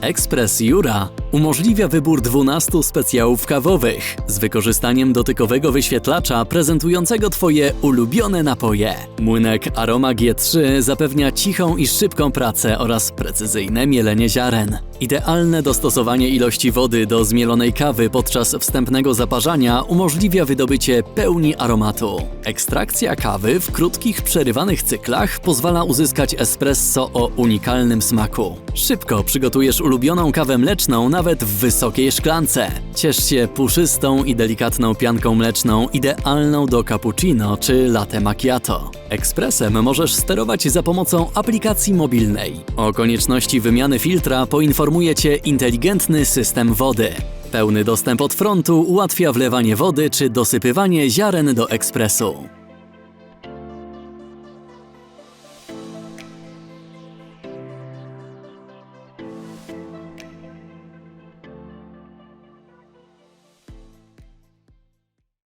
Express Jura umożliwia wybór 12 specjałów kawowych z wykorzystaniem dotykowego wyświetlacza prezentującego Twoje ulubione napoje. Młynek Aroma G3 zapewnia cichą i szybką pracę oraz precyzyjne mielenie ziaren. Idealne dostosowanie ilości wody do zmielonej kawy podczas wstępnego zaparzania umożliwia wydobycie pełni aromatu. Ekstrakcja kawy w krótkich, przerywanych cyklach pozwala uzyskać espresso o unikalnym smaku. Szybko przygotujesz ulubioną kawę mleczną nawet w wysokiej szklance. Ciesz się puszystą i delikatną pianką mleczną, idealną do cappuccino czy latte macchiato. Ekspresem możesz sterować za pomocą aplikacji mobilnej. O konieczności wymiany filtra poinformuje Cię inteligentny system wody. Pełny dostęp od frontu ułatwia wlewanie wody czy dosypywanie ziaren do ekspresu.